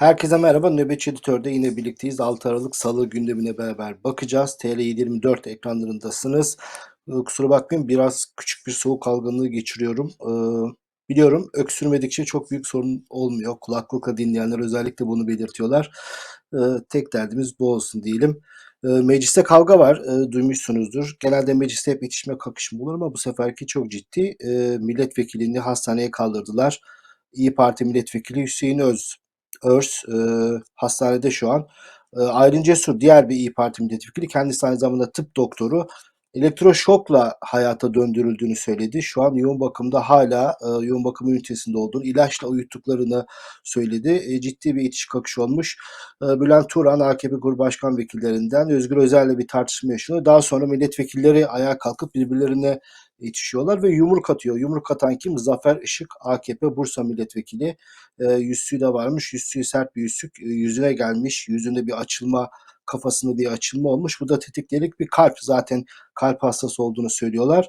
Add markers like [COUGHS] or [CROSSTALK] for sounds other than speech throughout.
Herkese merhaba. Nöbetçi Editör'de yine birlikteyiz. 6 Aralık Salı gündemine beraber bakacağız. TL724 ekranlarındasınız. Ee, Kusura bakmayın biraz küçük bir soğuk algınlığı geçiriyorum. Ee, Biliyorum öksürmedikçe çok büyük sorun olmuyor. Kulaklıkla dinleyenler özellikle bunu belirtiyorlar. Ee, Tek derdimiz bu olsun diyelim. Mecliste kavga var, e, duymuşsunuzdur. Genelde mecliste hep itişme kakışma olur ama bu seferki çok ciddi. Milletvekilini hastaneye kaldırdılar. İyi Parti Milletvekili Hüseyin Öz Örs e, hastanede şu an. E, Aylin Cesur diğer bir İyi Parti milletvekili kendisi aynı zamanda tıp doktoru elektroşokla hayata döndürüldüğünü söyledi. Şu an yoğun bakımda hala e, yoğun bakım ünitesinde olduğunu, ilaçla uyuttuklarını söyledi. E, ciddi bir itiş kakış olmuş. E, Bülent Turan AKP Grup Başkan Vekillerinden Özgür Özel'le bir tartışma yaşanıyor. Daha sonra milletvekilleri ayağa kalkıp birbirlerine yetişiyorlar ve yumruk atıyor. Yumruk atan kim? Zafer Işık AKP Bursa milletvekili. E, yüzüğü de varmış. Yüzüğü sert bir yüzük. E, yüzüne gelmiş. Yüzünde bir açılma kafasında bir açılma olmuş. Bu da tetiklerik bir kalp. Zaten kalp hastası olduğunu söylüyorlar.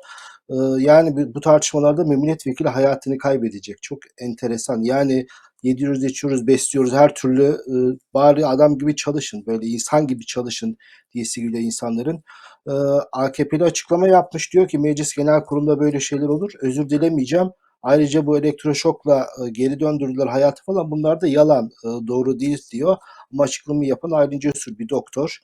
E, yani bu, tartışmalarda milletvekili hayatını kaybedecek. Çok enteresan. Yani yediyoruz, içiyoruz, besliyoruz her türlü e, bari adam gibi çalışın, böyle insan gibi çalışın diyesi geliyor insanların. E, AKP'li açıklama yapmış diyor ki Meclis Genel Kurulu'nda böyle şeyler olur. Özür dilemeyeceğim. Ayrıca bu elektroşokla e, geri döndürdüler hayatı falan bunlar da yalan, e, doğru değil diyor. Ama açıklamayı yapan Aylin Cesur bir doktor.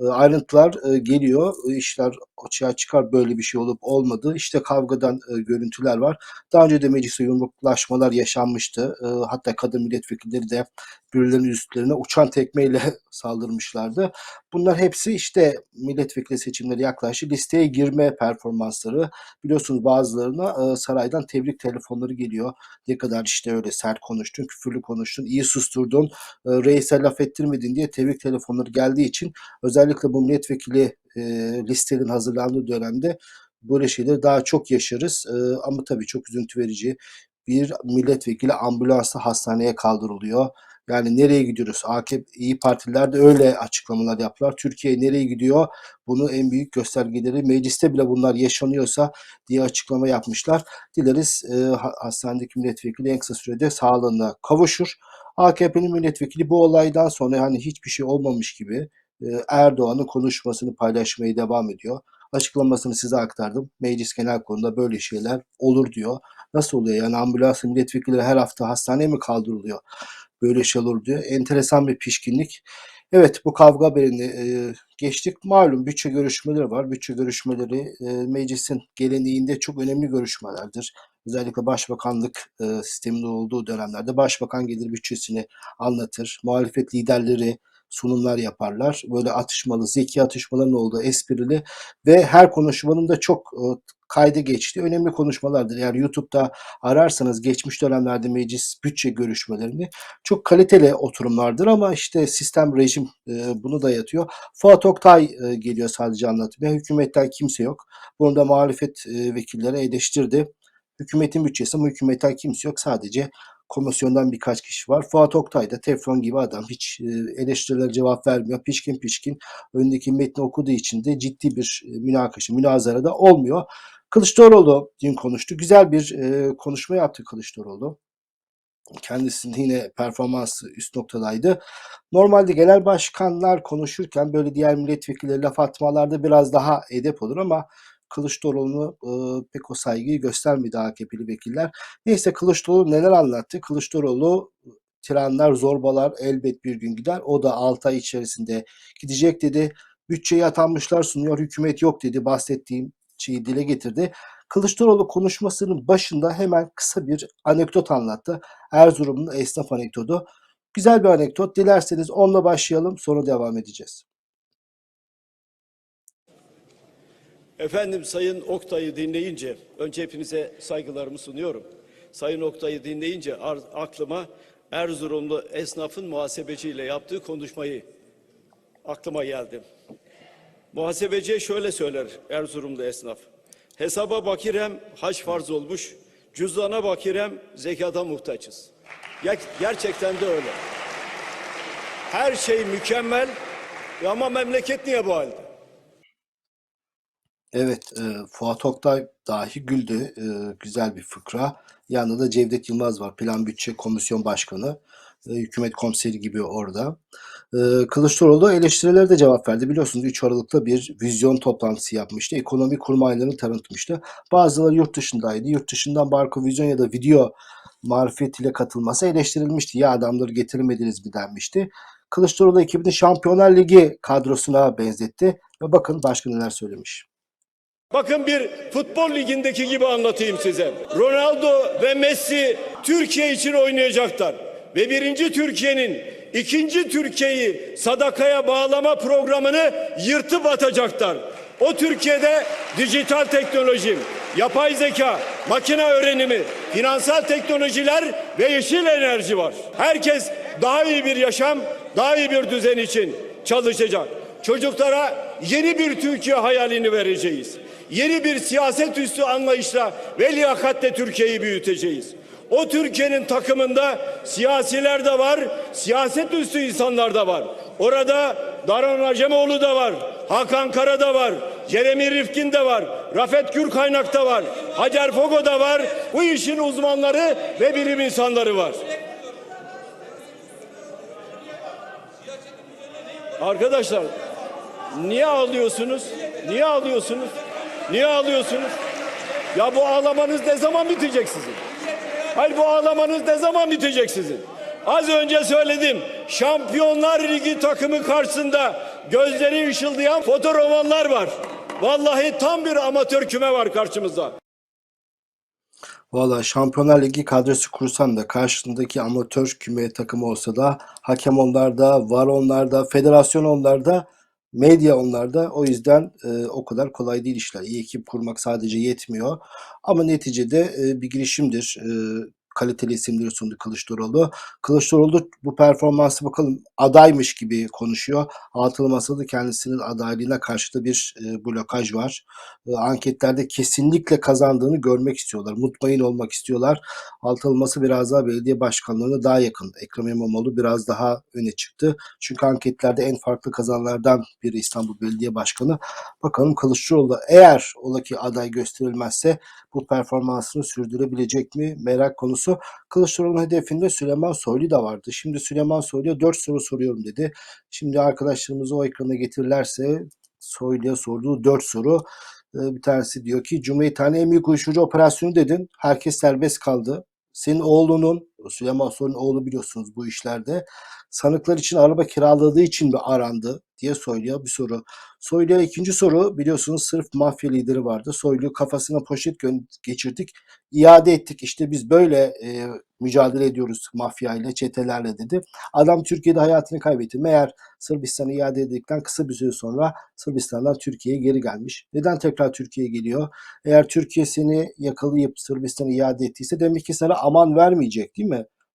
E, ayrıntılar e, geliyor. E, işler açığa çıkar böyle bir şey olup olmadı. İşte kavgadan e, görüntüler var. Daha önce de mecliste yumruklaşmalar yaşanmıştı. Hatta kadın milletvekilleri de birilerinin üstlerine uçan tekmeyle [LAUGHS] saldırmışlardı. Bunlar hepsi işte milletvekili seçimleri yaklaştı. Listeye girme performansları. Biliyorsunuz bazılarına e, saraydan tebrik telefonları geliyor. Ne kadar işte öyle sert konuştun, küfürlü konuştun, iyi susturdun, e, reise laf ettirmedin diye tebrik telefonları geldiği için özellikle bu milletvekili e, listelerin hazırlandığı dönemde böyle şeyleri daha çok yaşarız. E, ama tabii çok üzüntü verici. Bir milletvekili ambulansla hastaneye kaldırılıyor. Yani nereye gidiyoruz? AKP, İyi Partililer de öyle açıklamalar yaptılar. Türkiye nereye gidiyor? Bunu en büyük göstergeleri mecliste bile bunlar yaşanıyorsa diye açıklama yapmışlar. Dileriz e, hastanedeki milletvekili en kısa sürede sağlığına kavuşur. AKP'nin milletvekili bu olaydan sonra hani hiçbir şey olmamış gibi e, Erdoğan'ın konuşmasını paylaşmaya devam ediyor. Açıklamasını size aktardım. Meclis Genel Kurulu'nda böyle şeyler olur diyor. Nasıl oluyor? Yani ambulans milletvekilleri her hafta hastaneye mi kaldırılıyor? Böyle şey olur diyor. Enteresan bir pişkinlik. Evet bu kavga haberini e, geçtik. Malum bütçe görüşmeleri var. Bütçe görüşmeleri e, meclisin geleneğinde çok önemli görüşmelerdir. Özellikle başbakanlık e, sisteminde olduğu dönemlerde başbakan gelir bütçesini anlatır. Muhalefet liderleri sunumlar yaparlar. Böyle atışmalı, zeki atışmaların olduğu esprili ve her konuşmanın da çok e, kayda geçti. Önemli konuşmalardır. Yani YouTube'da ararsanız geçmiş dönemlerde meclis bütçe görüşmelerini çok kaliteli oturumlardır ama işte sistem rejim e, bunu dayatıyor. Fuat Oktay e, geliyor sadece anlatmaya. Hükümetten kimse yok. Bunu da muhalefet e, vekilleri eleştirdi. Hükümetin bütçesi ama hükümetten kimse yok. Sadece komisyondan birkaç kişi var. Fuat Oktay da teflon gibi adam. Hiç e, eleştirilere cevap vermiyor. Pişkin pişkin önündeki metni okuduğu için de ciddi bir e, münakaşa, münazara da olmuyor. Kılıçdaroğlu dün konuştu. Güzel bir e, konuşma yaptı Kılıçdaroğlu. Kendisinin yine performansı üst noktadaydı. Normalde genel başkanlar konuşurken böyle diğer milletvekilleri laf atmalarda biraz daha edep olur ama Kılıçdaroğlu'nu e, pek o saygıyı göstermedi AKP'li vekiller. Neyse Kılıçdaroğlu neler anlattı? Kılıçdaroğlu tiranlar, zorbalar elbet bir gün gider. O da 6 ay içerisinde gidecek dedi. Bütçeyi atanmışlar sunuyor, hükümet yok dedi. Bahsettiğim şeyi dile getirdi. Kılıçdaroğlu konuşmasının başında hemen kısa bir anekdot anlattı. Erzurum'un esnaf anekdotu. Güzel bir anekdot. Dilerseniz onunla başlayalım sonra devam edeceğiz. Efendim Sayın Oktay'ı dinleyince, önce hepinize saygılarımı sunuyorum. Sayın Oktay'ı dinleyince aklıma Erzurumlu esnafın muhasebeciyle yaptığı konuşmayı aklıma geldi. Muhasebeci şöyle söyler Erzurumlu esnaf. Hesaba bakirem haç farz olmuş, cüzdana bakirem zekata muhtaçız. Ger- gerçekten de öyle. Her şey mükemmel ama memleket niye bu halde? Evet, e, Fuat Oktay dahi güldü. E, güzel bir fıkra. Yanında da Cevdet Yılmaz var. Plan Bütçe Komisyon Başkanı. E, hükümet komiseri gibi orada. E, Kılıçdaroğlu eleştirilere de cevap verdi. Biliyorsunuz 3 Aralık'ta bir vizyon toplantısı yapmıştı. Ekonomi kurmaylarını tanıtmıştı. Bazıları yurt dışındaydı. Yurt dışından Barko Vizyon ya da video marifetiyle katılması eleştirilmişti. Ya adamları getirmediniz mi denmişti. Kılıçdaroğlu ekibini Şampiyonlar Ligi kadrosuna benzetti. Ve bakın başka neler söylemiş. Bakın bir futbol ligindeki gibi anlatayım size. Ronaldo ve Messi Türkiye için oynayacaklar. Ve birinci Türkiye'nin ikinci Türkiye'yi sadakaya bağlama programını yırtıp atacaklar. O Türkiye'de dijital teknoloji, yapay zeka, makine öğrenimi, finansal teknolojiler ve yeşil enerji var. Herkes daha iyi bir yaşam, daha iyi bir düzen için çalışacak. Çocuklara yeni bir Türkiye hayalini vereceğiz. Yeni bir siyaset üstü anlayışla ve liyakatle Türkiye'yi büyüteceğiz. O Türkiye'nin takımında siyasiler de var, siyaset üstü insanlar da var. Orada Daron Acemoğlu da var, Hakan Kara da var, Jeremy Rifkin de var, Rafet Gürkaynak da var, Hacer Fogo da var. Bu işin uzmanları ve bilim insanları var. Arkadaşlar niye ağlıyorsunuz? Niye ağlıyorsunuz? Niye ağlıyorsunuz? Ya bu ağlamanız ne zaman bitecek sizin? Hayır bu ağlamanız ne zaman bitecek sizin? Az önce söyledim. Şampiyonlar Ligi takımı karşısında gözleri ışıldayan fotoromanlar var. Vallahi tam bir amatör küme var karşımızda. Valla Şampiyonlar Ligi kadrosu kursan da karşındaki amatör küme takımı olsa da hakem onlarda, var onlarda, federasyon onlarda, medya onlarda. O yüzden e, o kadar kolay değil işler. İyi ekip kurmak sadece yetmiyor. Ama neticede e, bir girişimdir. E, kaliteli isimleri sundu Kılıçdaroğlu. Kılıçdaroğlu bu performansı bakalım adaymış gibi konuşuyor. Altılı Masa'da kendisinin adaylığına karşı da bir e, blokaj var. E, anketlerde kesinlikle kazandığını görmek istiyorlar. Mutmain olmak istiyorlar. Altılı Masa biraz daha belediye başkanlarına daha yakın. Ekrem İmamoğlu biraz daha öne çıktı. Çünkü anketlerde en farklı kazananlardan biri İstanbul Belediye Başkanı. Bakalım Kılıçdaroğlu eğer ola ki aday gösterilmezse bu performansını sürdürebilecek mi? Merak konusu. Kılıçdaroğlu'nun hedefinde Süleyman Soylu da vardı. Şimdi Süleyman Soylu'ya 4 soru soruyorum dedi. Şimdi arkadaşlarımız o ekrana getirirlerse Soylu'ya sorduğu 4 soru. Ee, Bir tanesi diyor ki Cumhuriyet'in en büyük uyuşturucu operasyonu dedin. Herkes serbest kaldı. Senin oğlunun, Süleyman Soylu'nun oğlu biliyorsunuz bu işlerde. Sanıklar için araba kiraladığı için mi arandı diye Soylu'ya bir soru. Soylu'ya ikinci soru biliyorsunuz sırf mafya lideri vardı. Soylu kafasına poşet geçirdik. iade ettik. İşte biz böyle e, mücadele ediyoruz mafyayla, çetelerle dedi. Adam Türkiye'de hayatını kaybetti. Meğer Sırbistan'a iade edildikten kısa bir süre sonra Sırbistan'dan Türkiye'ye geri gelmiş. Neden tekrar Türkiye'ye geliyor? Eğer Türkiye seni yakalayıp Sırbistan'a iade ettiyse demek ki sana aman vermeyecek değil mi?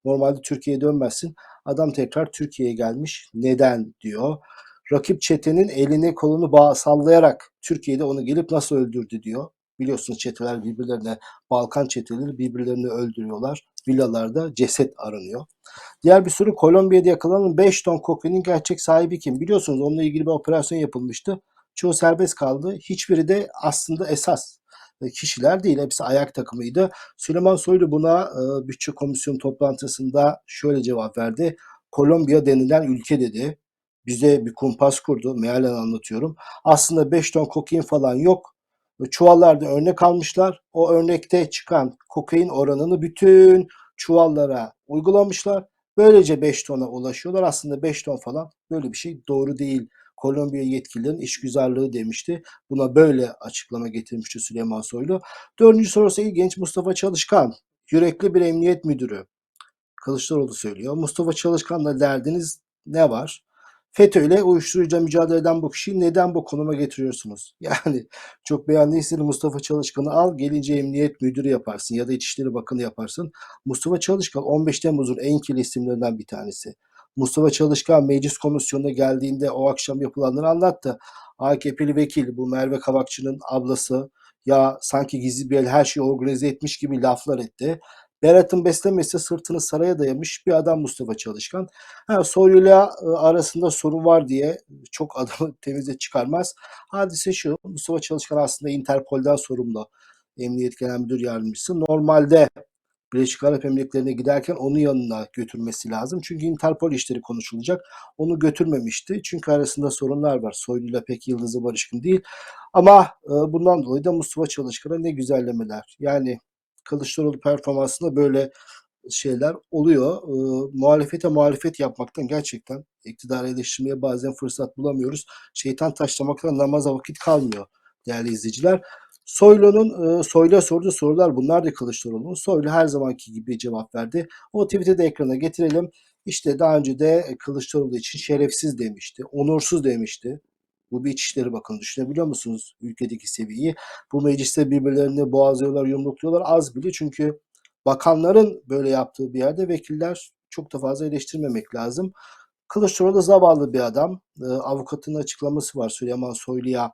Normalde Türkiye'ye dönmezsin. Adam tekrar Türkiye'ye gelmiş. Neden diyor. Rakip çetenin elini kolunu bağ sallayarak Türkiye'de onu gelip nasıl öldürdü diyor. Biliyorsunuz çeteler birbirlerine, Balkan çeteleri birbirlerini öldürüyorlar. Villalarda ceset aranıyor. Diğer bir soru Kolombiya'da yakalanan 5 ton kokainin gerçek sahibi kim? Biliyorsunuz onunla ilgili bir operasyon yapılmıştı. Çoğu serbest kaldı. Hiçbiri de aslında esas kişiler değil. Hepsi ayak takımıydı. Süleyman Soylu buna e, bütçe komisyonu toplantısında şöyle cevap verdi. Kolombiya denilen ülke dedi. Bize bir kumpas kurdu. Mealen anlatıyorum. Aslında 5 ton kokain falan yok. Çuvallarda örnek almışlar. O örnekte çıkan kokain oranını bütün çuvallara uygulamışlar. Böylece 5 tona ulaşıyorlar. Aslında 5 ton falan böyle bir şey doğru değil. Kolombiya yetkililerin işgüzarlığı demişti. Buna böyle açıklama getirmişti Süleyman Soylu. Dördüncü sorusu ilginç. Mustafa Çalışkan, yürekli bir emniyet müdürü. Kılıçdaroğlu söylüyor. Mustafa Çalışkan'la derdiniz ne var? FETÖ ile uyuşturucuya mücadele eden bu kişiyi neden bu konuma getiriyorsunuz? [LAUGHS] Yani çok beğendiyseniz Mustafa Çalışkan'ı al gelince emniyet müdürü yaparsın ya da İçişleri Bakanı yaparsın. Mustafa Çalışkan 15 Temmuz'un en kirli isimlerinden bir tanesi. Mustafa Çalışkan meclis komisyonuna geldiğinde o akşam yapılanları anlattı. AKP'li vekil bu Merve Kavakçı'nın ablası ya sanki gizli bir el her şeyi organize etmiş gibi laflar etti. Berat'ın beslemesi sırtını saraya dayamış bir adam Mustafa Çalışkan. Ha, Soylu'yla e, arasında sorun var diye çok adamı [LAUGHS] temize çıkarmaz. Hadise şu, Mustafa Çalışkan aslında Interpol'den sorumlu. Emniyet Genel Müdür Yardımcısı. Normalde Birleşik Arap Emirlikleri'ne giderken onun yanına götürmesi lazım. Çünkü Interpol işleri konuşulacak. Onu götürmemişti. Çünkü arasında sorunlar var. Soylu'yla pek yıldızı barışkın değil. Ama e, bundan dolayı da Mustafa Çalışkan'a ne güzellemeler. Yani Kılıçdaroğlu performansında böyle şeyler oluyor. E, muhalefete muhalefet yapmaktan gerçekten iktidarı eleştirmeye bazen fırsat bulamıyoruz. Şeytan taşlamaktan namaza vakit kalmıyor değerli izleyiciler. Soylu'nun e, Soylu'ya sorduğu sorular bunlar da Kılıçdaroğlu'nun. Soylu her zamanki gibi cevap verdi. O tweet'i de ekrana getirelim. İşte daha önce de Kılıçdaroğlu için şerefsiz demişti, onursuz demişti. Bu bir İçişleri Bakanı düşünebiliyor musunuz ülkedeki seviyeyi? Bu mecliste birbirlerini boğazlıyorlar, yumrukluyorlar az bile çünkü bakanların böyle yaptığı bir yerde vekiller çok da fazla eleştirmemek lazım. Kılıçdaroğlu da zavallı bir adam. Ee, avukatının açıklaması var Süleyman Soylu'ya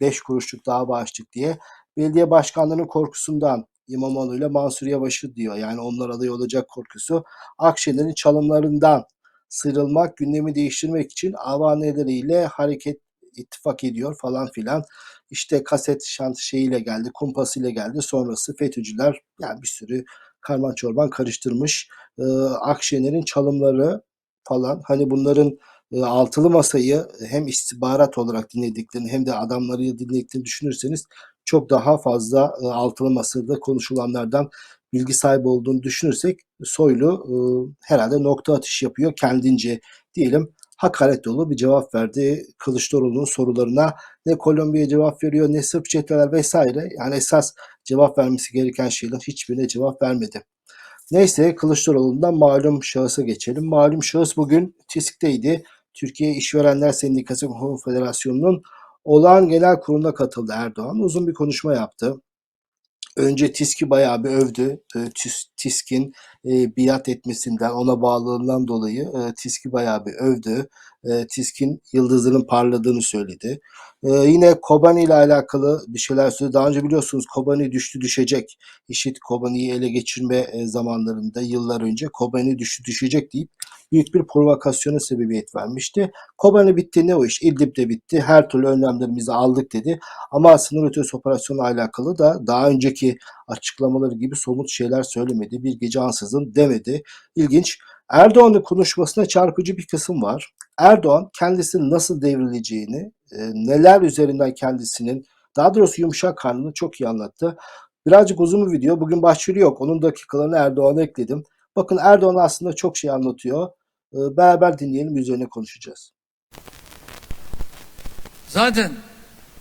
5 kuruşluk dava açtık diye. Belediye başkanlarının korkusundan İmamoğlu ile Mansur Yavaş'ı diyor. Yani onlar aday olacak korkusu. Akşener'in çalımlarından sıyrılmak, gündemi değiştirmek için avaneleriyle hareket ittifak ediyor falan filan. İşte kaset şant şeyiyle geldi, kumpasıyla geldi. Sonrası FETÖ'cüler yani bir sürü karman çorban karıştırmış. Ee, Akşener'in çalımları falan hani bunların altılı masayı hem istihbarat olarak dinlediklerini hem de adamları dinlediklerini düşünürseniz çok daha fazla e, altılı masada konuşulanlardan bilgi sahibi olduğunu düşünürsek Soylu e, herhalde nokta atış yapıyor kendince diyelim hakaret dolu bir cevap verdi Kılıçdaroğlu'nun sorularına. Ne Kolombiya'ya cevap veriyor ne Sırp çeteler vesaire. Yani esas cevap vermesi gereken şeyler hiçbirine cevap vermedi. Neyse Kılıçdaroğlu'ndan malum şahısa geçelim. Malum şahıs bugün TİSK'teydi. Türkiye İşverenler Sendikası Konfederasyonu'nun olağan genel kuruluna katıldı Erdoğan. Uzun bir konuşma yaptı. Önce TİSK'i bayağı bir övdü. TİS- TİSK'in e, biat etmesinden, ona bağlılığından dolayı e, TİSK'i bayağı bir övdü. E, TİSK'in yıldızının parladığını söyledi. E, yine Kobani ile alakalı bir şeyler söyledi. Daha önce biliyorsunuz Kobani düştü düşecek. İşit Kobani'yi ele geçirme e, zamanlarında yıllar önce Kobani düştü düşecek deyip büyük bir provokasyona sebebiyet vermişti. Kobani bitti ne o iş? İdlib de bitti. Her türlü önlemlerimizi aldık dedi. Ama sınır ötesi operasyonla alakalı da daha önceki açıklamaları gibi somut şeyler söylemedi. Bir gece ansızın demedi. İlginç. Erdoğan'ın konuşmasında çarpıcı bir kısım var. Erdoğan kendisinin nasıl devrileceğini, e, neler üzerinden kendisinin daha doğrusu yumuşak karnını çok iyi anlattı. Birazcık uzun bir video. Bugün başlığı yok. Onun dakikalarını Erdoğan'a ekledim. Bakın Erdoğan aslında çok şey anlatıyor. E, Beraber dinleyelim üzerine konuşacağız. Zaten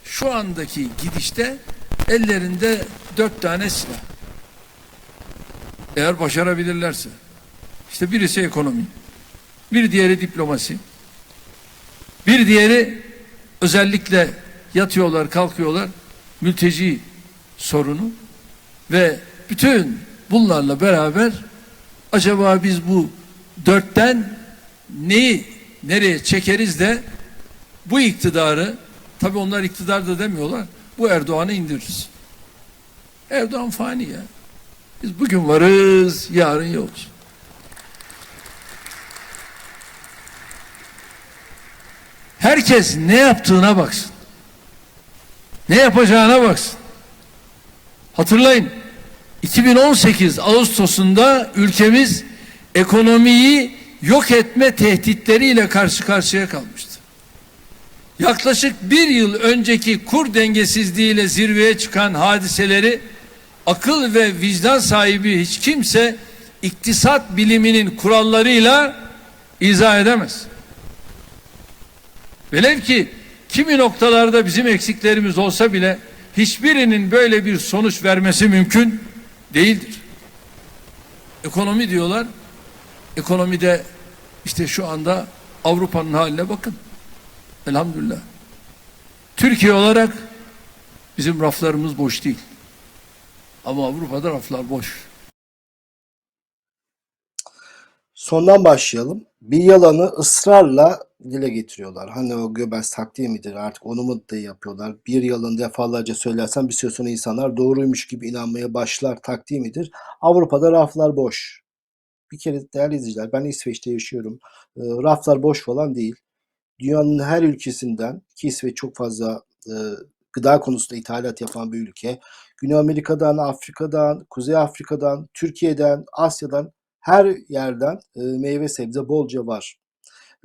şu andaki gidişte ellerinde dört tane silah. Eğer başarabilirlerse. İşte birisi ekonomi, bir diğeri diplomasi, bir diğeri özellikle yatıyorlar, kalkıyorlar, mülteci sorunu ve bütün bunlarla beraber acaba biz bu dörtten neyi nereye çekeriz de bu iktidarı tabi onlar iktidar da demiyorlar bu Erdoğan'ı indiririz. Erdoğan fani ya. Biz bugün varız yarın yokuz. Herkes ne yaptığına baksın. Ne yapacağına baksın. Hatırlayın 2018 Ağustos'unda ülkemiz ekonomiyi yok etme tehditleriyle karşı karşıya kalmıştı. Yaklaşık bir yıl önceki kur dengesizliğiyle zirveye çıkan hadiseleri akıl ve vicdan sahibi hiç kimse iktisat biliminin kurallarıyla izah edemez. Velev ki kimi noktalarda bizim eksiklerimiz olsa bile hiçbirinin böyle bir sonuç vermesi mümkün değildir. Ekonomi diyorlar. Ekonomide işte şu anda Avrupa'nın haline bakın. Elhamdülillah. Türkiye olarak bizim raflarımız boş değil. Ama Avrupa'da raflar boş. Sondan başlayalım. Bir yalanı ısrarla dile getiriyorlar. Hani o Göbels taktiği midir artık onu mu da yapıyorlar? Bir yalanı defalarca söylersen bir süre sonra insanlar doğruymuş gibi inanmaya başlar taktiği midir? Avrupa'da raflar boş. Bir kere değerli izleyiciler ben İsveç'te yaşıyorum. E, raflar boş falan değil. Dünyanın her ülkesinden ki İsveç çok fazla e, gıda konusunda ithalat yapan bir ülke. Güney Amerika'dan, Afrika'dan, Kuzey Afrika'dan, Türkiye'den, Asya'dan her yerden e, meyve sebze bolca var.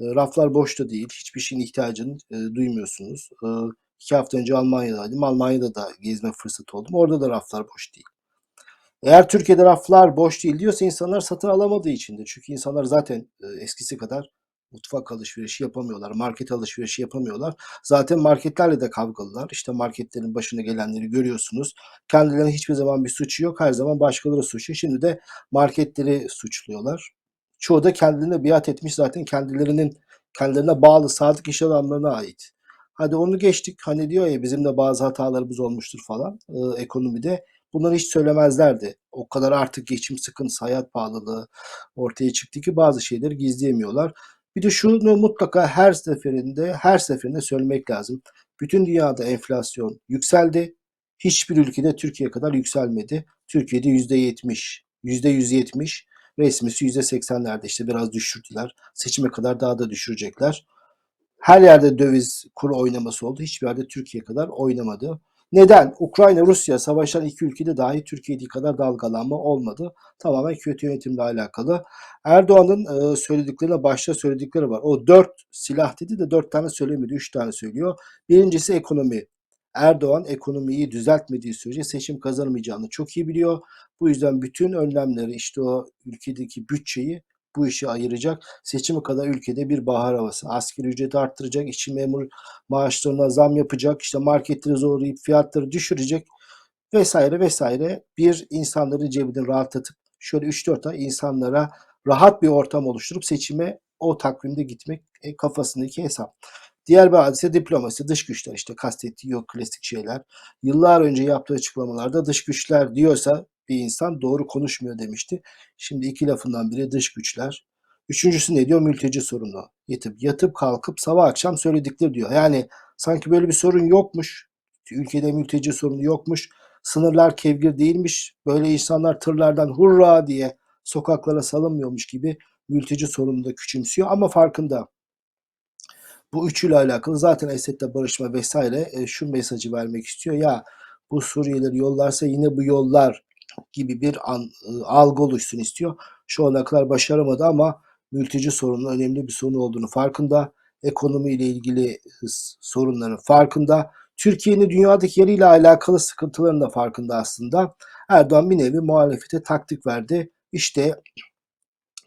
E, raflar boş da değil. Hiçbir şeyin ihtiyacını e, duymuyorsunuz. İki hafta önce Almanya'daydım. Almanya'da da gezme fırsatı oldum. Orada da raflar boş değil. Eğer Türkiye'de raflar boş değil diyorsa insanlar satın alamadığı içindir. Çünkü insanlar zaten eskisi kadar mutfak alışverişi yapamıyorlar, market alışverişi yapamıyorlar. Zaten marketlerle de kavgalılar. İşte marketlerin başına gelenleri görüyorsunuz. Kendilerine hiçbir zaman bir suçu yok. Her zaman başkaları suçu. Şimdi de marketleri suçluyorlar. Çoğu da kendilerine biat etmiş zaten kendilerinin kendilerine bağlı sadık iş adamlarına ait. Hadi onu geçtik. Hani diyor ya bizim de bazı hatalarımız olmuştur falan e, ekonomide. Bunları hiç söylemezlerdi. O kadar artık geçim sıkıntısı, hayat pahalılığı ortaya çıktı ki bazı şeyleri gizleyemiyorlar. Bir de şunu mutlaka her seferinde her seferinde söylemek lazım. Bütün dünyada enflasyon yükseldi. Hiçbir ülkede Türkiye kadar yükselmedi. Türkiye'de %70, %170, resmisi %80'lerde işte biraz düşürdüler. Seçime kadar daha da düşürecekler. Her yerde döviz kuru oynaması oldu. Hiçbir yerde Türkiye kadar oynamadı. Neden? Ukrayna, Rusya savaşan iki ülkede dahi Türkiye'deki kadar dalgalanma olmadı. Tamamen kötü yönetimle alakalı. Erdoğan'ın e, söylediklerine başta söyledikleri var. O dört silah dedi de dört tane söylemedi, üç tane söylüyor. Birincisi ekonomi. Erdoğan ekonomiyi düzeltmediği sürece seçim kazanamayacağını çok iyi biliyor. Bu yüzden bütün önlemleri işte o ülkedeki bütçeyi bu işe ayıracak. Seçime kadar ülkede bir bahar havası. Asgari ücreti arttıracak, işçi memur maaşlarına zam yapacak, işte marketleri zorlayıp fiyatları düşürecek vesaire vesaire. Bir insanların cebini rahatlatıp şöyle 3-4 ay insanlara rahat bir ortam oluşturup seçime o takvimde gitmek e, kafasındaki hesap. Diğer bir hadise diplomasi, dış güçler işte kastettiği yok klasik şeyler. Yıllar önce yaptığı açıklamalarda dış güçler diyorsa bir insan doğru konuşmuyor demişti. Şimdi iki lafından biri dış güçler. Üçüncüsü ne diyor? Mülteci sorunu. Yatıp, yatıp kalkıp sabah akşam söyledikleri diyor. Yani sanki böyle bir sorun yokmuş. Ülkede mülteci sorunu yokmuş. Sınırlar kevgir değilmiş. Böyle insanlar tırlardan hurra diye sokaklara salınmıyormuş gibi mülteci sorununu da küçümsüyor ama farkında. Bu üçüyle alakalı zaten Esed'le barışma vesaire e, şu mesajı vermek istiyor. Ya bu Suriyelileri yollarsa yine bu yollar gibi bir an, e, algı oluşsun istiyor. Şu ana kadar başaramadı ama mülteci sorunun önemli bir sorun olduğunu farkında. Ekonomiyle ilgili e, sorunların farkında. Türkiye'nin dünyadaki yeriyle alakalı sıkıntıların da farkında aslında. Erdoğan bir nevi muhalefete taktik verdi. İşte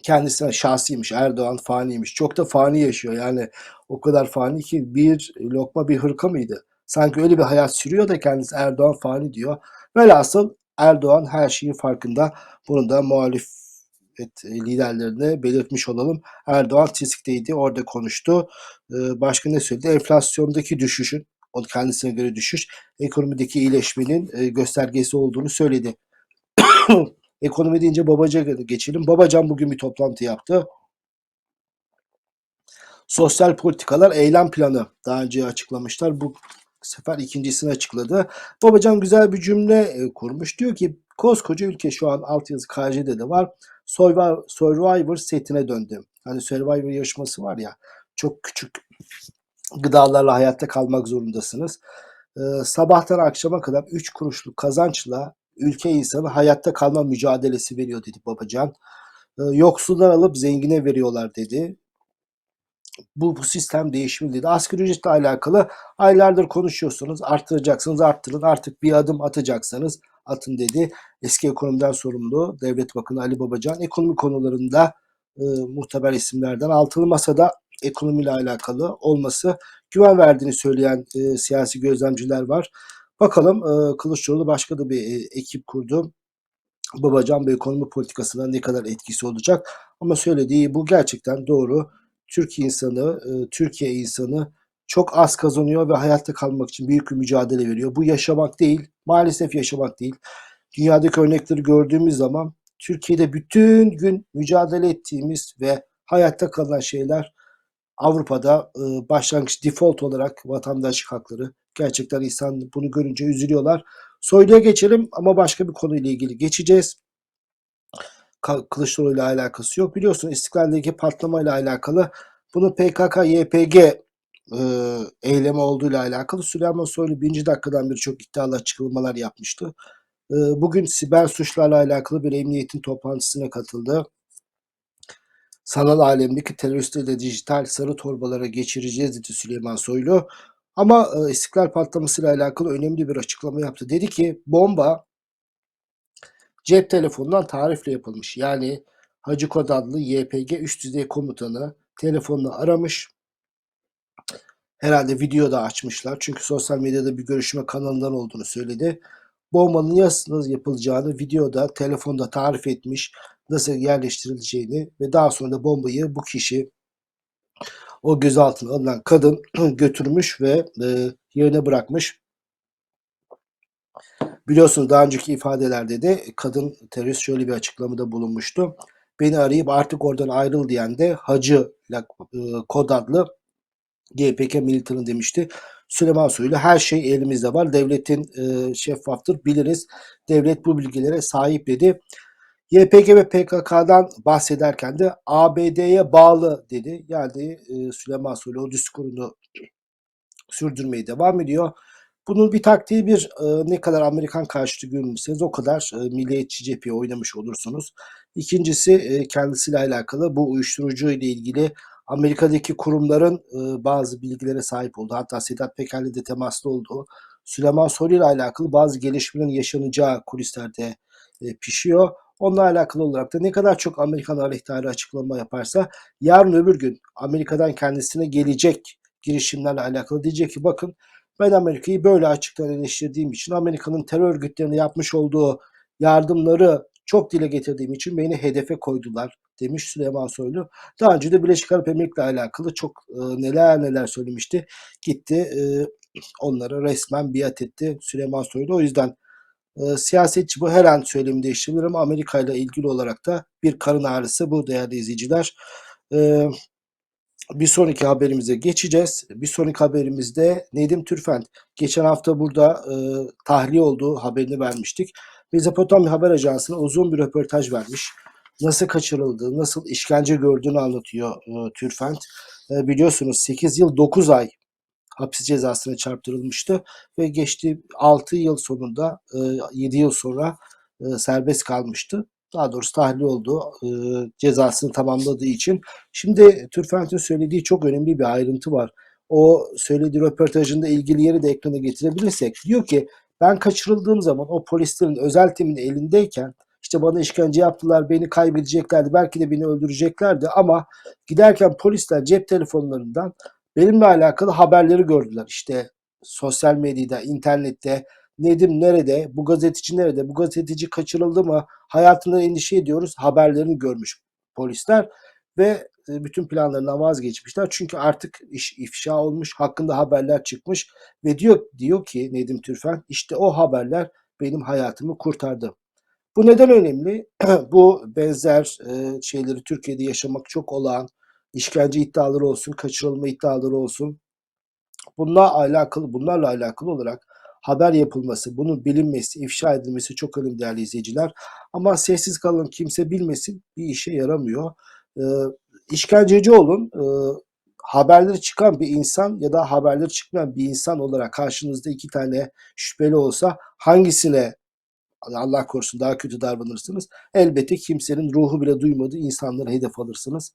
kendisine şahsiymiş. Erdoğan faniymiş. Çok da fani yaşıyor. Yani o kadar fani ki bir lokma bir hırka mıydı? Sanki öyle bir hayat sürüyor da kendisi Erdoğan fani diyor. Velhasıl Erdoğan her şeyin farkında. Bunu da muhalefet liderlerine belirtmiş olalım. Erdoğan TİSK'teydi. Orada konuştu. Ee, başka ne söyledi? Enflasyondaki düşüşün o kendisine göre düşüş ekonomideki iyileşmenin e, göstergesi olduğunu söyledi. [COUGHS] Ekonomi deyince Babacan'a geçelim. Babacan bugün bir toplantı yaptı. Sosyal politikalar eylem planı daha önce açıklamışlar. Bu sefer ikincisini açıkladı. Babacan güzel bir cümle e, kurmuş. Diyor ki koskoca ülke şu an altyazı KJ'de de var. Survivor, setine döndü. Hani Survivor yarışması var ya çok küçük gıdalarla hayatta kalmak zorundasınız. Ee, sabahtan akşama kadar 3 kuruşluk kazançla ülke insanı hayatta kalma mücadelesi veriyor dedi Babacan. Ee, yoksuldan alıp zengine veriyorlar dedi. Bu, bu sistem değişmeli dedi. Asgari ücretle alakalı aylardır konuşuyorsunuz. Arttıracaksınız arttırın. Artık bir adım atacaksanız atın dedi. Eski ekonomiden sorumlu Devlet Bakanı Ali Babacan. Ekonomi konularında e, muhtemel isimlerden altılı masada ekonomiyle alakalı olması güven verdiğini söyleyen e, siyasi gözlemciler var. Bakalım e, Kılıçdaroğlu başka da bir e, ekip kurdu. Babacan bu ekonomi politikasına ne kadar etkisi olacak? Ama söylediği bu gerçekten doğru. Türk insanı, e, Türkiye insanı çok az kazanıyor ve hayatta kalmak için büyük bir mücadele veriyor. Bu yaşamak değil, maalesef yaşamak değil. Dünyadaki örnekleri gördüğümüz zaman Türkiye'de bütün gün mücadele ettiğimiz ve hayatta kalan şeyler Avrupa'da e, başlangıç default olarak vatandaşlık hakları. Gerçekten insan bunu görünce üzülüyorlar. Soylu'ya geçelim ama başka bir konuyla ilgili geçeceğiz. Kılıçdaroğlu ile alakası yok. Biliyorsun İstiklal'deki patlamayla alakalı bunu PKK, YPG e, eylemi olduğuyla alakalı Süleyman Soylu birinci dakikadan beri çok iddialı açıklamalar yapmıştı. E, bugün siber suçlarla alakalı bir emniyetin toplantısına katıldı. Sanal alemdeki teröristleri dijital sarı torbalara geçireceğiz dedi Süleyman Soylu. Ama e, İstiklal patlamasıyla alakalı önemli bir açıklama yaptı. Dedi ki bomba cep telefonundan tarifle yapılmış. Yani Hacı Kod adlı YPG üst düzey komutanı telefonla aramış. Herhalde video da açmışlar. Çünkü sosyal medyada bir görüşme kanalından olduğunu söyledi. Bombanın nasıl yapılacağını videoda, telefonda tarif etmiş. Nasıl yerleştirileceğini ve daha sonra da bombayı bu kişi o gözaltına alınan kadın [CLEARS THROAT] götürmüş ve e, yerine bırakmış. Biliyorsunuz daha önceki ifadelerde de kadın terörist şöyle bir açıklamada bulunmuştu. Beni arayıp artık oradan ayrıl diyen de Hacı e, kod adlı GPK militanı demişti. Süleyman Soylu her şey elimizde var. Devletin e, şeffaftır biliriz. Devlet bu bilgilere sahip dedi. YPG ve PKK'dan bahsederken de ABD'ye bağlı dedi. Yani e, Süleyman Soylu o diskurunu sürdürmeye devam ediyor. Bunun bir taktiği bir e, ne kadar Amerikan karşıtı görünürseniz o kadar e, milliyetçi cepheye oynamış olursunuz. İkincisi e, kendisiyle alakalı bu uyuşturucu ile ilgili Amerika'daki kurumların e, bazı bilgilere sahip olduğu hatta Sedat Peker'le de temaslı olduğu Süleyman Soylu ile alakalı bazı gelişmelerin yaşanacağı kulislerde e, pişiyor. Onunla alakalı olarak da ne kadar çok Amerikan aleyhtarı açıklama yaparsa yarın öbür gün Amerika'dan kendisine gelecek girişimlerle alakalı diyecek ki bakın ben Amerika'yı böyle açıktan eleştirdiğim için Amerika'nın terör örgütlerine yapmış olduğu yardımları çok dile getirdiğim için beni hedefe koydular demiş Süleyman Soylu. Daha önce de Birleşik Arap Emirlikleri ile alakalı çok e, neler neler söylemişti. Gitti e, onlara resmen biat etti Süleyman Soylu. O yüzden e, siyasetçi bu her an söylemi değiştirebilir ama Amerika ile ilgili olarak da bir karın ağrısı bu değerli izleyiciler. E, bir sonraki haberimize geçeceğiz. Bir sonraki haberimizde Nedim Türfent geçen hafta burada e, tahliye olduğu haberini vermiştik. Mezopotamya Haber Ajansı'na uzun bir röportaj vermiş. Nasıl kaçırıldığı, nasıl işkence gördüğünü anlatıyor e, Türfent. E, biliyorsunuz 8 yıl 9 ay hapis cezasına çarptırılmıştı ve geçtiği 6 yıl sonunda e, 7 yıl sonra e, serbest kalmıştı. Daha doğrusu tahliye oldu e, cezasını tamamladığı için. Şimdi Türfent'in söylediği çok önemli bir ayrıntı var. O söylediği röportajında ilgili yeri de ekrana getirebilirsek diyor ki ben kaçırıldığım zaman o polislerin özel timin elindeyken işte bana işkence yaptılar, beni kaybedeceklerdi, belki de beni öldüreceklerdi ama giderken polisler cep telefonlarından benimle alakalı haberleri gördüler. İşte sosyal medyada, internette Nedim nerede, bu gazeteci nerede, bu gazeteci kaçırıldı mı, hayatından endişe ediyoruz haberlerini görmüş polisler ve e, bütün planlarından vazgeçmişler. Çünkü artık iş ifşa olmuş, hakkında haberler çıkmış ve diyor diyor ki Nedim Türfen işte o haberler benim hayatımı kurtardı. Bu neden önemli? [CLEARS THROAT] Bu benzer e, şeyleri Türkiye'de yaşamak çok olağan. İşkence iddiaları olsun, kaçırılma iddiaları olsun. Bunlarla alakalı, bunlarla alakalı olarak haber yapılması, bunun bilinmesi, ifşa edilmesi çok önemli değerli izleyiciler. Ama sessiz kalın, kimse bilmesin bir işe yaramıyor. E, işkenceci olun, e, haberleri çıkan bir insan ya da haberleri çıkmayan bir insan olarak karşınızda iki tane şüpheli olsa hangisine Allah korusun daha kötü davranırsınız. Elbette kimsenin ruhu bile duymadığı insanları hedef alırsınız.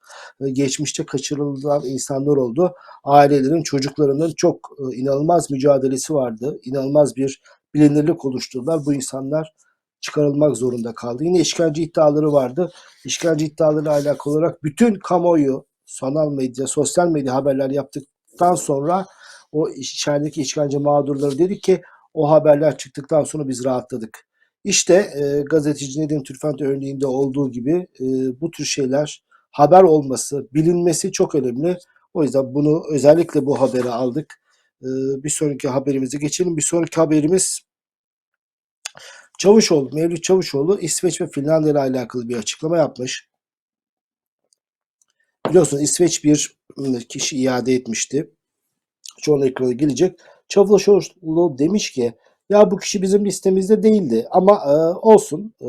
Geçmişte kaçırılan insanlar oldu. Ailelerin, çocuklarının çok e, inanılmaz mücadelesi vardı. İnanılmaz bir bilinirlik oluşturdular. Bu insanlar çıkarılmak zorunda kaldı. Yine işkence iddiaları vardı. İşkence iddialarıyla alakalı olarak bütün kamuoyu, sanal medya, sosyal medya haberler yaptıktan sonra o içerideki işkence mağdurları dedi ki o haberler çıktıktan sonra biz rahatladık. İşte e, gazeteci Nedim Türfent örneğinde olduğu gibi e, bu tür şeyler haber olması, bilinmesi çok önemli. O yüzden bunu özellikle bu haberi aldık. E, bir sonraki haberimize geçelim. Bir sonraki haberimiz Çavuşoğlu, Mevlüt Çavuşoğlu İsveç ve Finlandiya ile alakalı bir açıklama yapmış. Biliyorsunuz İsveç bir kişi iade etmişti. Şu an ekrana gelecek. Çavuşoğlu demiş ki ya bu kişi bizim listemizde değildi ama e, olsun e,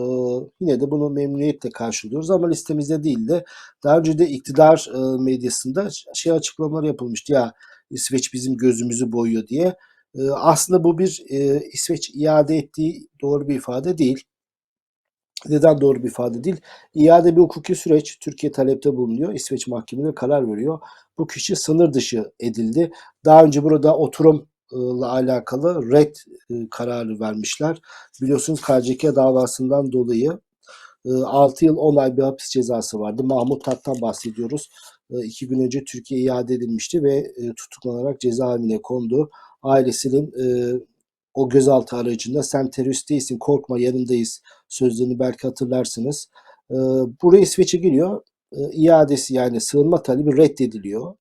yine de bunu memnuniyetle karşılıyoruz ama listemizde değildi. Daha önce de iktidar e, medyasında şey açıklamaları yapılmıştı ya İsveç bizim gözümüzü boyuyor diye. E, aslında bu bir e, İsveç iade ettiği doğru bir ifade değil. Neden doğru bir ifade değil? İade bir hukuki süreç. Türkiye talepte bulunuyor. İsveç mahkemeleri karar veriyor. Bu kişi sınır dışı edildi. Daha önce burada oturumla alakalı red kararı vermişler. Biliyorsunuz KCK davasından dolayı 6 yıl 10 ay bir hapis cezası vardı. Mahmut Tat'tan bahsediyoruz. 2 gün önce Türkiye'ye iade edilmişti ve tutuklanarak cezaevine kondu. Ailesinin o gözaltı aracında sen terörist değilsin korkma yanındayız sözlerini belki hatırlarsınız. Buraya İsveç'e geliyor. E, iadesi yani sığınma talebi reddediliyor.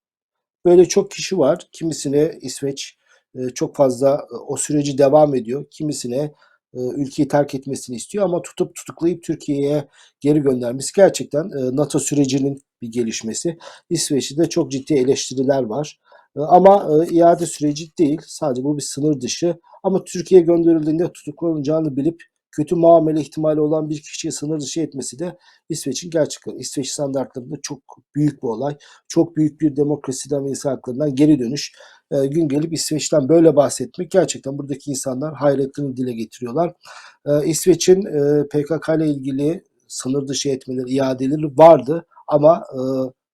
Böyle çok kişi var. Kimisine İsveç e, çok fazla e, o süreci devam ediyor. Kimisine e, ülkeyi terk etmesini istiyor ama tutup tutuklayıp Türkiye'ye geri göndermesi gerçekten e, NATO sürecinin bir gelişmesi. İsveç'te çok ciddi eleştiriler var. Ama iade süreci değil. Sadece bu bir sınır dışı. Ama Türkiye'ye gönderildiğinde tutuklanacağını bilip kötü muamele ihtimali olan bir kişiye sınır dışı etmesi de İsveç'in gerçekten İsveç standartlarında çok büyük bir olay. Çok büyük bir demokrasiden ve insan haklarından geri dönüş. E, gün gelip İsveç'ten böyle bahsetmek gerçekten buradaki insanlar hayretlerini dile getiriyorlar. E, İsveç'in e, PKK ile ilgili sınır dışı etmeleri, iadeleri vardı ama e,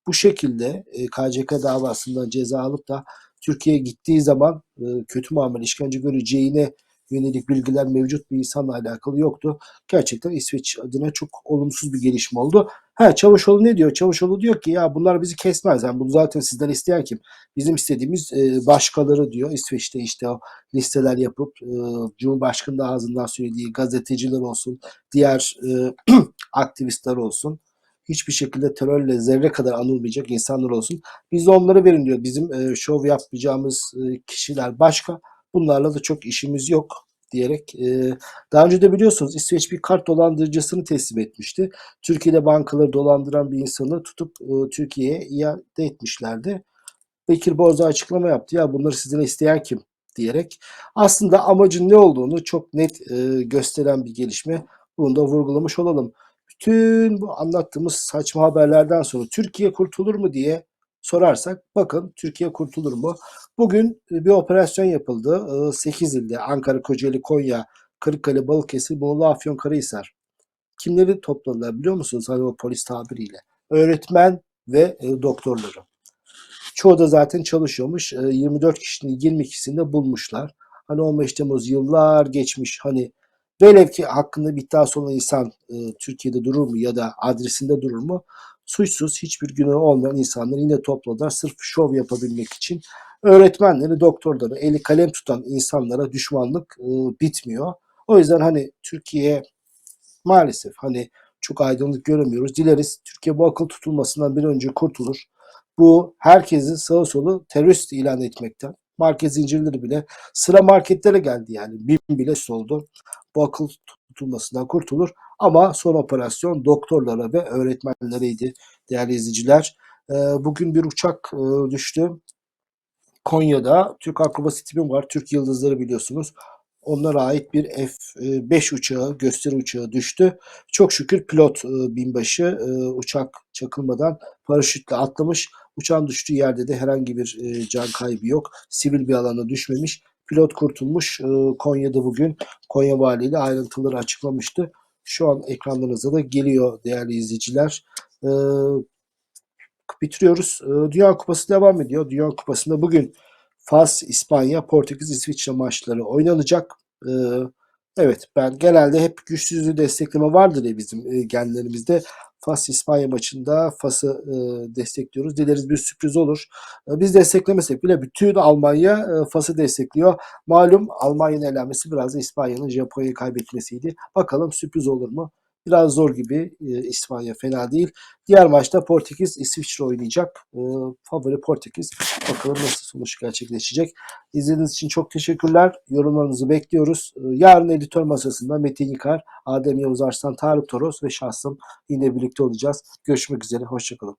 bu şekilde e, KCK davasından ceza alıp da Türkiye'ye gittiği zaman e, kötü muamele, işkence göreceğine yönelik bilgiler mevcut bir insanla alakalı yoktu. Gerçekten İsveç adına çok olumsuz bir gelişme oldu. Ha Çavuşoğlu ne diyor? Çavuşoğlu diyor ki ya bunlar bizi kesmez. Yani bunu zaten sizden isteyen kim? Bizim istediğimiz e, başkaları diyor. İsveç'te işte o listeler yapıp e, Cumhurbaşkanı da ağzından söylediği gazeteciler olsun, diğer e, [CLEARS THROAT] aktivistler olsun. Hiçbir şekilde terörle zerre kadar anılmayacak insanlar olsun. Biz de onları verin diyor. Bizim e, şov yapmayacağımız e, kişiler başka. Bunlarla da çok işimiz yok diyerek e, daha önce de biliyorsunuz İsveç bir kart dolandırıcısını teslim etmişti. Türkiye'de bankaları dolandıran bir insanı tutup e, Türkiye'ye iade etmişlerdi. Bekir Bozdağ açıklama yaptı. Ya bunları sizden isteyen kim? diyerek. Aslında amacın ne olduğunu çok net e, gösteren bir gelişme. Bunu da vurgulamış olalım. Bütün bu anlattığımız saçma haberlerden sonra Türkiye kurtulur mu diye sorarsak bakın Türkiye kurtulur mu? Bugün bir operasyon yapıldı. 8 ilde Ankara, Kocaeli, Konya, Kırıkkale, Balıkesir, Bolu, Afyonkarahisar. Kimleri topladılar biliyor musunuz? Hani o polis tabiriyle. Öğretmen ve e, doktorları. Çoğu da zaten çalışıyormuş. E, 24 kişinin 22'sini de bulmuşlar. Hani 15 Temmuz yıllar geçmiş. Hani velev ki hakkında bir iddiası olan insan e, Türkiye'de durur mu ya da adresinde durur mu? Suçsuz hiçbir günahı olmayan insanları yine topladılar sırf şov yapabilmek için. Öğretmenleri, doktorları, eli kalem tutan insanlara düşmanlık e, bitmiyor. O yüzden hani Türkiye maalesef hani çok aydınlık göremiyoruz. Dileriz Türkiye bu akıl tutulmasından bir önce kurtulur. Bu herkesin sağı solu terörist ilan etmekten. Market zincirleri bile sıra marketlere geldi yani. BİM bile soldu. Bu akıl tutulmasından kurtulur. Ama son operasyon doktorlara ve öğretmenlereydi değerli izleyiciler. E, bugün bir uçak e, düştü. Konya'da Türk akrobasi tipim var. Türk Yıldızları biliyorsunuz. Onlara ait bir F-5 uçağı, gösteri uçağı düştü. Çok şükür pilot e, binbaşı e, uçak çakılmadan paraşütle atlamış. Uçağın düştüğü yerde de herhangi bir e, can kaybı yok. Sivil bir alana düşmemiş. Pilot kurtulmuş. Konya'da bugün Konya Valiliği ayrıntıları açıklamıştı. Şu an ekranlarınıza da geliyor değerli izleyiciler. Bitiriyoruz. E, Dünya Kupası devam ediyor. Dünya Kupası'nda bugün Fas, İspanya, Portekiz, İsviçre maçları oynanacak. E, evet ben genelde hep güçsüzlüğü destekleme vardır ya bizim e, genlerimizde. Fas İspanya maçında Fas'ı e, destekliyoruz. Dileriz bir sürpriz olur. E, biz desteklemesek bile bütün Almanya e, Fas'ı destekliyor. Malum Almanya'nın elenmesi biraz da İspanya'nın Japonya'yı kaybetmesiydi. Bakalım sürpriz olur mu? Biraz zor gibi e, İspanya fena değil. Diğer maçta Portekiz İsviçre oynayacak. E, favori Portekiz. Bakalım nasıl sonuç gerçekleşecek. İzlediğiniz için çok teşekkürler. Yorumlarınızı bekliyoruz. E, yarın editör masasında Metin Yıkar, Adem Yavuz Arslan, Tarık Toros ve şahsım yine birlikte olacağız. Görüşmek üzere. Hoşçakalın.